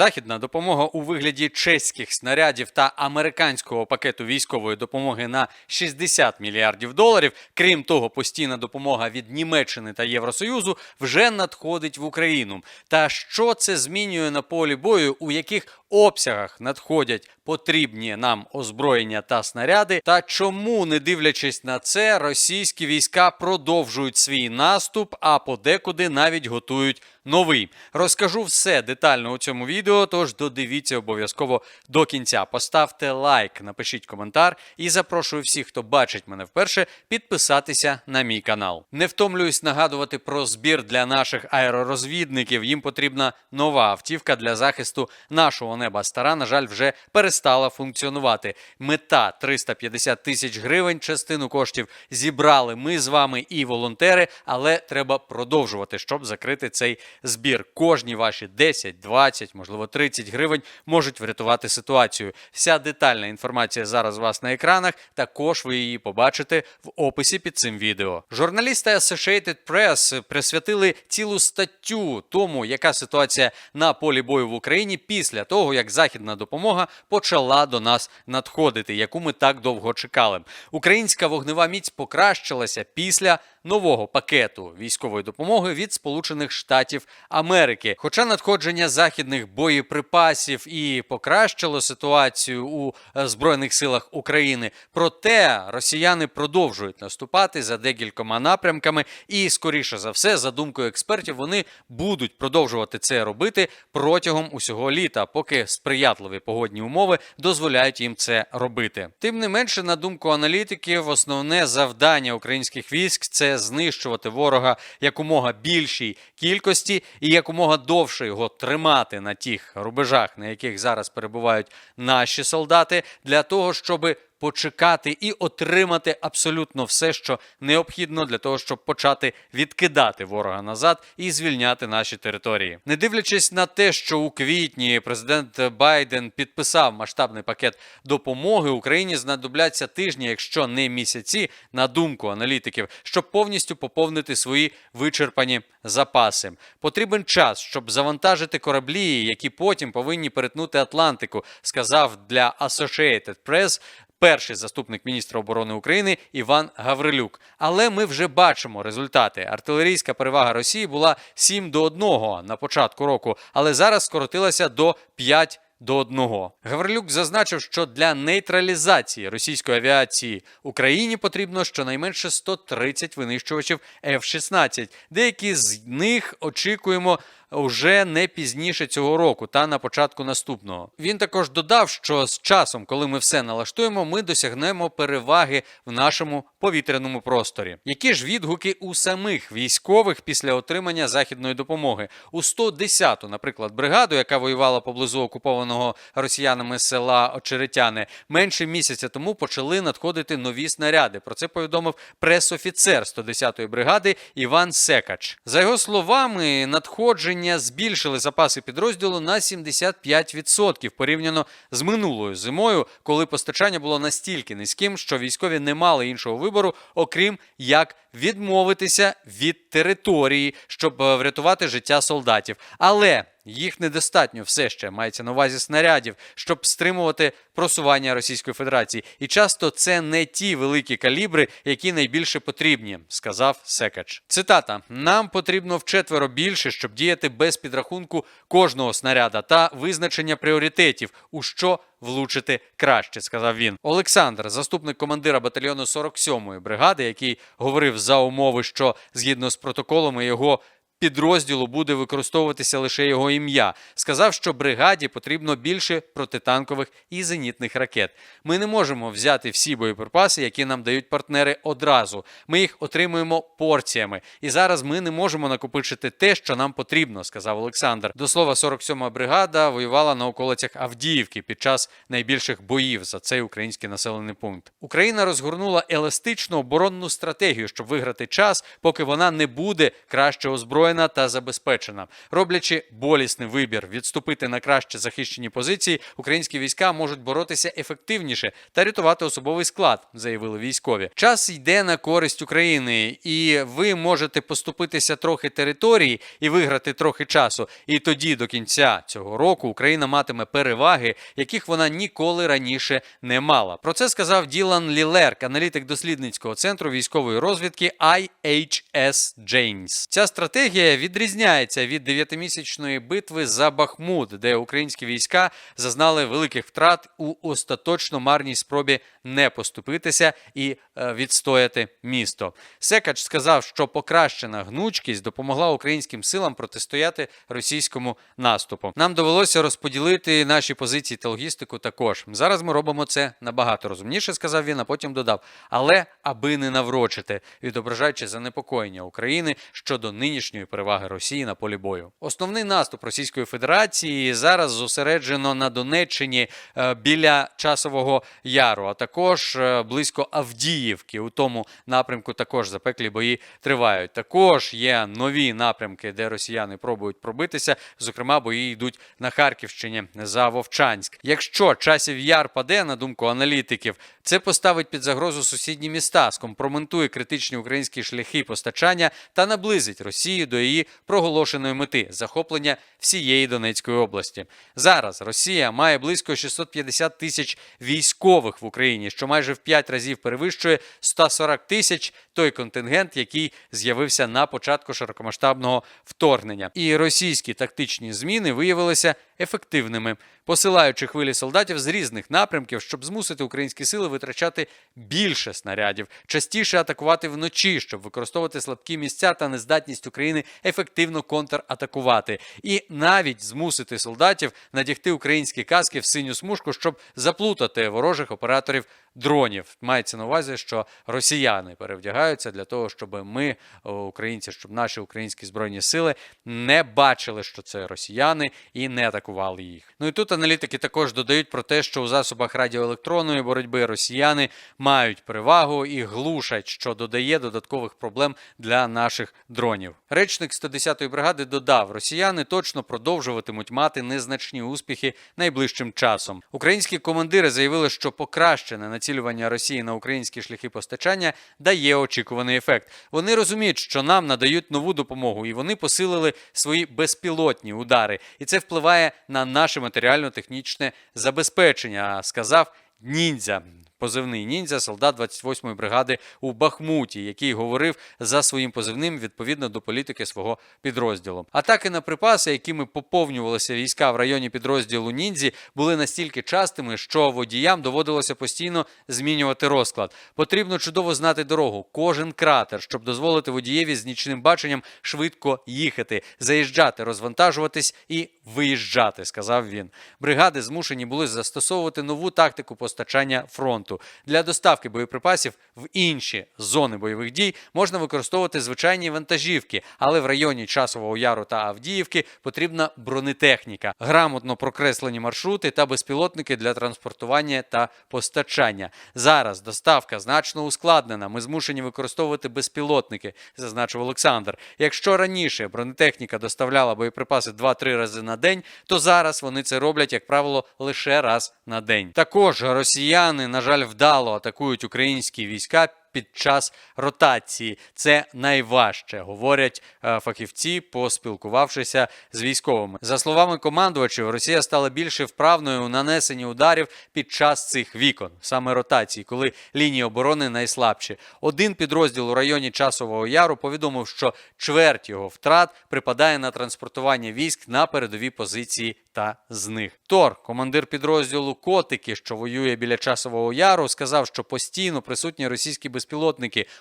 Західна допомога у вигляді чеських снарядів та американського пакету військової допомоги на 60 мільярдів доларів. Крім того, постійна допомога від Німеччини та Євросоюзу вже надходить в Україну. Та що це змінює на полі бою, у яких обсягах надходять потрібні нам озброєння та снаряди, та чому, не дивлячись на це, російські війська продовжують свій наступ, а подекуди навіть готують новий. Розкажу все детально у цьому відео, тож додивіться обов'язково до кінця. Поставте лайк, напишіть коментар і запрошую всіх, хто бачить мене вперше, підписатися на мій канал. Не втомлююсь нагадувати про збір для наших аеророзвідників. Їм потрібна нова автівка для захисту нашого неба. Стара, на жаль, вже перестала функціонувати. Мета 350 тисяч гривень. Частину коштів зібрали ми з вами і волонтери, але треба продовжувати, щоб закрити цей збір. Кожні ваші 10, 20, можливо 30 гривень можуть врятувати ситуацію. Вся детальна інформація зараз у вас на екранах. Також ви її побачите в описі під цим відео. Журналісти Associated Press присвятили цілу статтю тому, яка ситуація на полі бою в Україні після того, як західна допомога почала до нас надходити, яку ми так довго чекали. Українська вогнева міць покращилася після нового пакету військової допомоги від Сполучених Штатів Америки. Хоча надходження західних боєприпасів і покращило ситуацію у е, збройних силах України, проте росіяни продовжують наступати за декількома напрямками, і скоріше за все, за думкою експертів, вони будуть продовжувати це робити протягом усього літа, поки сприятливі погодні умови дозволяють їм це робити. Тим не менше, на думку аналітиків, основне завдання українських військ це знищувати ворога якомога більшій кількості і якомога довше його тримати на тих рубежах, на яких зараз перебувають наші солдати, для того, щоби почекати і отримати абсолютно все, що необхідно для того, щоб почати відкидати ворога назад і звільняти наші території. Не дивлячись на те, що у квітні президент Байден підписав масштабний пакет допомоги, Україні знадобляться тижні, якщо не місяці, на думку аналітиків, щоб повністю поповнити свої вичерпані запаси. Потрібен час, щоб завантажити кораблі, які потім повинні перетнути Атлантику, сказав для Associated Press перший заступник міністра оборони України Іван Гаврилюк. Але ми вже бачимо результати. Артилерійська перевага Росії була 7 до 1 на початку року, але зараз скоротилася до 5 до одного Гаврилюк зазначив, що для нейтралізації російської авіації Україні потрібно щонайменше 130 винищувачів F-16. Деякі з них очікуємо вже не пізніше цього року та на початку наступного. Він також додав, що з часом, коли ми все налаштуємо, ми досягнемо переваги в нашому повітряному просторі. Які ж відгуки у самих військових після отримання західної допомоги? У 110-ту, наприклад, бригаду, яка воювала поблизу окупованого росіянами села Очеретяне, менше місяця тому почали надходити нові снаряди. Про це повідомив пресофіцер 110-ї бригади Іван Секач. За його словами, надходження збільшили запаси підрозділу на 75% порівняно з минулою зимою, коли постачання було настільки низьким, що військові не мали іншого вибору, окрім як відмовитися від території, щоб е, врятувати життя солдатів. Але їх недостатньо все ще мається на увазі снарядів, щоб стримувати просування Російської Федерації. І часто це не ті великі калібри, які найбільше потрібні, сказав Секач. Цитата: нам потрібно вчетверо більше, щоб діяти без підрахунку кожного снаряда та визначення пріоритетів, у що влучити краще, сказав він. Олександр, заступник командира батальйону 47-ї бригади, який говорив за умови, що згідно з протоколами його підрозділу буде використовуватися лише його ім'я. Сказав, що бригаді потрібно більше протитанкових і зенітних ракет. Ми не можемо взяти всі боєприпаси, які нам дають партнери одразу. Ми їх отримуємо порціями. І зараз ми не можемо накопичити те, що нам потрібно, сказав Олександр. До слова, 47-ма бригада воювала на околицях Авдіївки під час найбільших боїв за цей український населений пункт. Україна розгорнула еластичну оборонну стратегію, щоб виграти час, поки вона не буде краще озброєна озброєна та забезпечена. Роблячи болісний вибір відступити на краще захищені позиції, українські війська можуть боротися ефективніше та рятувати особовий склад, заявили військові. Час йде на користь України, і ви можете поступитися трохи території і виграти трохи часу. І тоді до кінця цього року Україна матиме переваги, яких вона ніколи раніше не мала. Про це сказав Ділан Лілерк, аналітик дослідницького центру військової розвідки IHS Janes. Ця стратегія відрізняється від дев'ятимісячної битви за Бахмут, де українські війська зазнали великих втрат у остаточно марній спробі не поступитися і е, відстояти місто. Секач сказав, що покращена гнучкість допомогла українським силам протистояти російському наступу. Нам довелося розподілити наші позиції та логістику також. Зараз ми робимо це набагато розумніше, сказав він, а потім додав. Але аби не наврочити, відображаючи занепокоєння України щодо нинішньої переваги Росії на полі бою. Основний наступ Російської Федерації зараз зосереджено на Донеччині е, біля часового яру, а також е, близько Авдіївки. У тому напрямку також запеклі бої тривають. Також є нові напрямки, де росіяни пробують пробитися. Зокрема, бої йдуть на Харківщині за Вовчанськ. Якщо часів яр паде, на думку аналітиків, це поставить під загрозу сусідні міста, скомпроментує критичні українські шляхи постачання та наблизить Росію до її проголошеної мети захоплення всієї Донецької області. Зараз Росія має близько 650 тисяч військових в Україні, що майже в 5 разів перевищує 140 тисяч той контингент, який з'явився на початку широкомасштабного вторгнення. І російські тактичні зміни виявилися ефективними, посилаючи хвилі солдатів з різних напрямків, щоб змусити українські сили витрачати більше снарядів, частіше атакувати вночі, щоб використовувати слабкі місця та нездатність України ефективно контратакувати, і навіть змусити солдатів надягти українські каски в синю смужку, щоб заплутати ворожих операторів дронів. Мається на увазі, що росіяни перевдягаються для того, щоб ми, українці, щоб наші українські збройні сили не бачили, що це росіяни, і не атакували їх. Ну і тут аналітики також додають про те, що у засобах радіоелектронної боротьби росіяни мають перевагу і глушать, що додає додаткових проблем для наших дронів. Речник 110-ї бригади додав: росіяни точно продовжуватимуть мати незначні успіхи найближчим часом. Українські командири заявили, що покращене націлювання Росії на українські шляхи постачання дає очікуваний ефект. Вони розуміють, що нам надають нову допомогу, і вони посилили свої безпілотні удари. І це впливає на наше матеріально-технічне забезпечення, сказав ніндзя. Позивний ніндзя, солдат 28-ї бригади у Бахмуті, який говорив за своїм позивним відповідно до політики свого підрозділу. Атаки на припаси, якими поповнювалися війська в районі підрозділу ніндзі, були настільки частими, що водіям доводилося постійно змінювати розклад. Потрібно чудово знати дорогу, кожен кратер, щоб дозволити водієві з нічним баченням швидко їхати, заїжджати, розвантажуватись і виїжджати, сказав він. Бригади змушені були застосовувати нову тактику постачання фронту. Для доставки боєприпасів в інші зони бойових дій можна використовувати звичайні вантажівки, але в районі Часового Яру та Авдіївки потрібна бронетехніка, грамотно прокреслені маршрути та безпілотники для транспортування та постачання. Зараз доставка значно ускладнена. Ми змушені використовувати безпілотники, зазначив Олександр. Якщо раніше бронетехніка доставляла боєприпаси 2-3 рази на день, то зараз вони це роблять, як правило, лише раз на день. Також росіяни, на жаль, вдало атакують українські війська. Під час ротації це найважче, говорять е, фахівці, поспілкувавшися з військовими. За словами командувачів, Росія стала більше вправною у нанесенні ударів під час цих вікон, саме ротації, коли лінії оборони найслабші. Один підрозділ у районі Часового Яру повідомив, що чверть його втрат припадає на транспортування військ на передові позиції та з них. Тор, командир підрозділу Котики, що воює біля Часового Яру, сказав, що постійно присутні російські безпілотники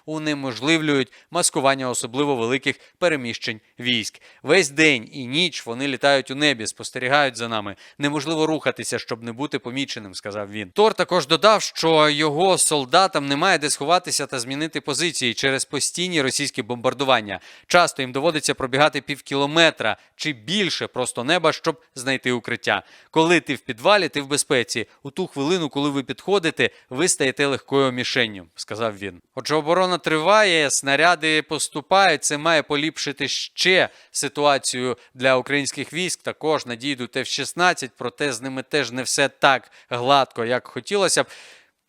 унеможливлюють маскування особливо великих переміщень військ. Весь день і ніч вони літають у небі, спостерігають за нами. Неможливо рухатися, щоб не бути поміченим, сказав він. Тор також додав, що його солдатам немає де сховатися та змінити позиції через постійні російські бомбардування. Часто їм доводиться пробігати півкілометра чи більше просто неба, щоб знайти укриття. Коли ти в підвалі, ти в безпеці. У ту хвилину, коли ви підходите, ви стаєте легкою мішенню, сказав він. Він. Отже, оборона триває, снаряди поступають. Це має поліпшити ще ситуацію для українських військ. Також надійдуть F-16, проте з ними теж не все так гладко, як хотілося б.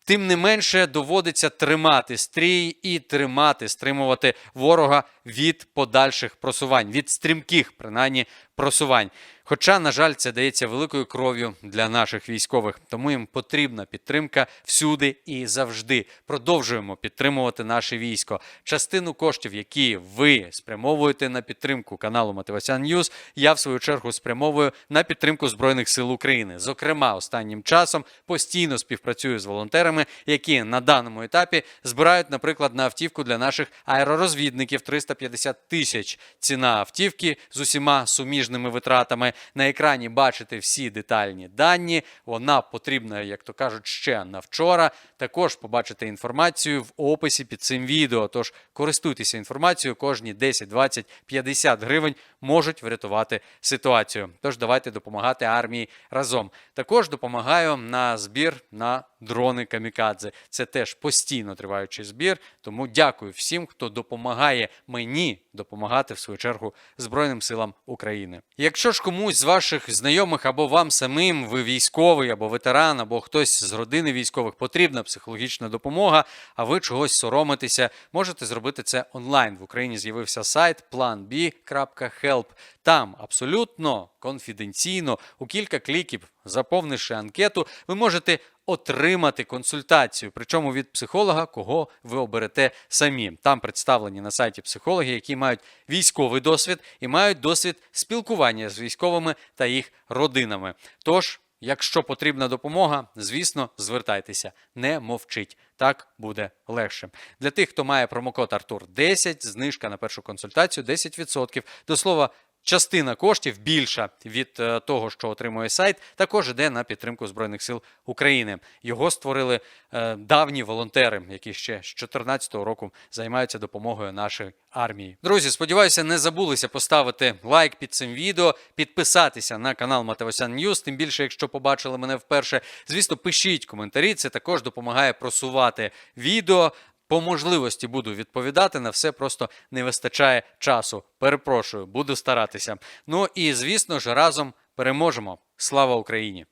Тим не менше доводиться тримати стрій і тримати, стримувати ворога від подальших просувань, від стрімких, принаймні, просувань. Хоча, на жаль, це дається великою кров'ю для наших військових, тому їм потрібна підтримка всюди і завжди. Продовжуємо підтримувати наше військо. Частину коштів, які ви спрямовуєте на підтримку каналу Мотиваційний Ньюз, я в свою чергу спрямовую на підтримку Збройних сил України. Зокрема, останнім часом постійно співпрацюю з волонтерами, які на даному етапі збирають, наприклад, на автівку для наших аеророзвідників 350 тисяч. Ціна автівки з усіма суміжними витратами. На екрані бачите всі детальні дані. Вона потрібна, як то кажуть, ще на вчора. Також побачите інформацію в описі під цим відео. Тож користуйтеся інформацією, кожні 10, 20, 50 гривень можуть врятувати ситуацію. Тож давайте допомагати армії разом. Також допомагаю на збір на дрони камікадзе. Це теж постійно триваючий збір. Тому дякую всім, хто допомагає мені допомагати в свою чергу Збройним силам України. Якщо ж комусь з ваших знайомих або вам самим, ви військовий або ветеран, або хтось з родини військових потрібна психологічна допомога, а ви чогось соромитеся, можете зробити це онлайн. В Україні з'явився сайт planb.help. Там абсолютно конфіденційно у кілька кліків, заповнивши анкету, ви можете отримати консультацію, причому від психолога, кого ви оберете самі. Там представлені на сайті психологи, які мають військовий досвід і мають досвід спілкування з військовими та їх родинами. Тож, якщо потрібна допомога, звісно, звертайтеся, не мовчіть. Так буде легше. Для тих, хто має промокод Артур 10, знижка на першу консультацію 10%. До слова. Частина коштів більша від е, того, що отримує сайт, також йде на підтримку Збройних сил України. Його створили е, давні волонтери, які ще з 2014 року займаються допомогою нашій армії. Друзі, сподіваюся, не забулися поставити лайк під цим відео, підписатися на канал Матевосян Ньюз. Тим більше, якщо побачили мене вперше, звісно, пишіть коментарі. Це також допомагає просувати відео. По можливості буду відповідати на все, просто не вистачає часу. Перепрошую, буду старатися. Ну і звісно ж, разом переможемо. Слава Україні!